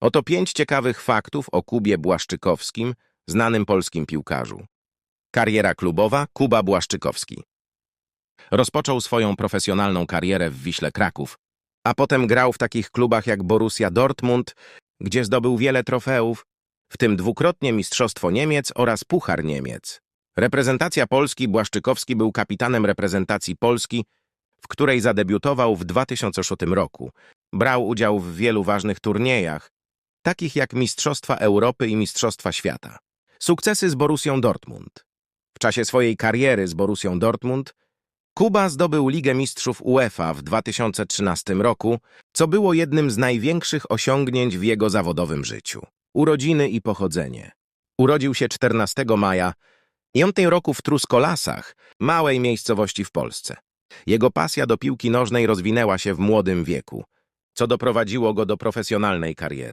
Oto pięć ciekawych faktów o Kubie Błaszczykowskim, znanym polskim piłkarzu. Kariera klubowa Kuba Błaszczykowski. Rozpoczął swoją profesjonalną karierę w Wiśle Kraków, a potem grał w takich klubach jak Borussia Dortmund, gdzie zdobył wiele trofeów, w tym dwukrotnie Mistrzostwo Niemiec oraz Puchar Niemiec. Reprezentacja Polski Błaszczykowski był kapitanem reprezentacji Polski, w której zadebiutował w 2006 roku. Brał udział w wielu ważnych turniejach, takich jak Mistrzostwa Europy i Mistrzostwa Świata. Sukcesy z Borussią Dortmund. W czasie swojej kariery z Borussią Dortmund Kuba zdobył Ligę Mistrzów UEFA w 2013 roku, co było jednym z największych osiągnięć w jego zawodowym życiu. Urodziny i pochodzenie. Urodził się 14 maja i on tej roku w Truskolasach, małej miejscowości w Polsce. Jego pasja do piłki nożnej rozwinęła się w młodym wieku, co doprowadziło go do profesjonalnej kariery.